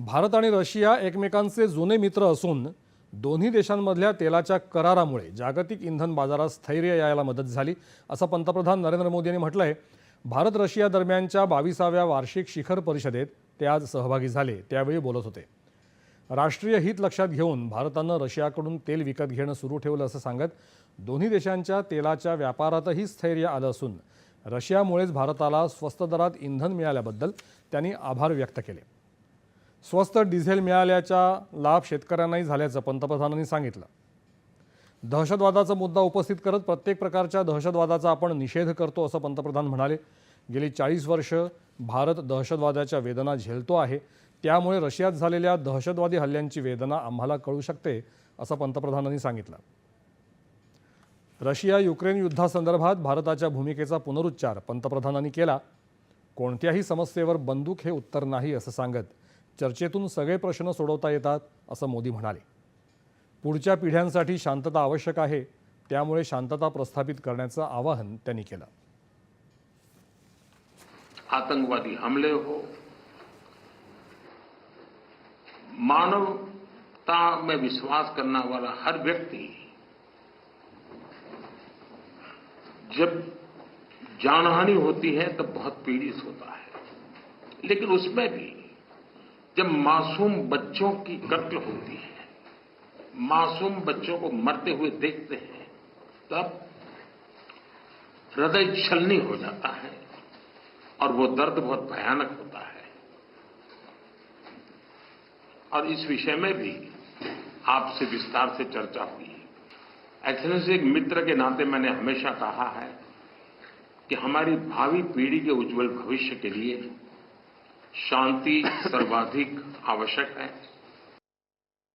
भारत आणि रशिया एकमेकांचे जुने मित्र असून दोन्ही देशांमधल्या तेलाच्या करारामुळे जागतिक इंधन बाजारात स्थैर्य यायला मदत झाली असं पंतप्रधान नरेंद्र मोदी यांनी म्हटलं आहे भारत रशिया दरम्यानच्या बावीसाव्या वार्षिक शिखर परिषदेत ते आज सहभागी झाले त्यावेळी बोलत होते. राष्ट्रीय हित लक्षात घेऊन भारतानं रशियाकडून तेल विकत घेणं सुरू ठेवलं असं सांगत दोन्ही देशांच्या तेलाच्या व्यापारातही स्थैर्य आलं असून रशियामुळेच भारताला स्वस्त दरात इंधन मिळाल्याबद्दल त्यांनी आभार व्यक्त केले. स्वस्त डिझेल मिळाल्याचा लाभ शेतकऱ्यांनाही झाल्याचं पंतप्रधानांनी सांगितलं. दहशतवादाचा मुद्दा उपस्थित करत प्रत्येक प्रकारच्या दहशतवादाचा आपण निषेध करतो असं पंतप्रधान म्हणाले. गेली चाळीस वर्ष भारत दहशतवादाच्या वेदना झेलतो आहे. त्यामुळे रशियात झालेल्या दहशतवादी हल्ल्यांची वेदना आम्हाला कळू शकते असं पंतप्रधानांनी सांगितलं. रशिया युक्रेन युद्धासंदर्भात भारताच्या भूमिकेचा पुनरुच्चार पंतप्रधानांनी केला. कोणत्याही समस्येवर बंदूक हे उत्तर नाही असं सांगत चर्चेतून सगळे प्रश्न सोडवता येतात असं मोदी म्हणाले. पुढच्या पिढ्यांसाठी शांतता आवश्यक आहे त्यामुळे शांतता प्रस्थापित करण्याचं आवाहन त्यांनी केलं. आतंकवादी हमले हो मानवता में विश्वास करने वाला हर व्यक्ति जब जानहानि होती है तब बहुत पीड़ित होता है। लेकिन उसमें भी जब मासूम बच्चों की कत्ल होती है, मासूम बच्चों को मरते हुए देखते हैं, तब हृदय छलनी हो जाता है और वो दर्द बहुत भयानक होता है। और इस विषय में भी आपसे विस्तार से चर्चा हुई एक्सलेंसी एक मित्र के नाते मैंने हमेशा कहा है कि हमारी भावी पीढ़ी के उज्जवल भविष्य के लिए शांति सर्वाधिक आवश्यक है।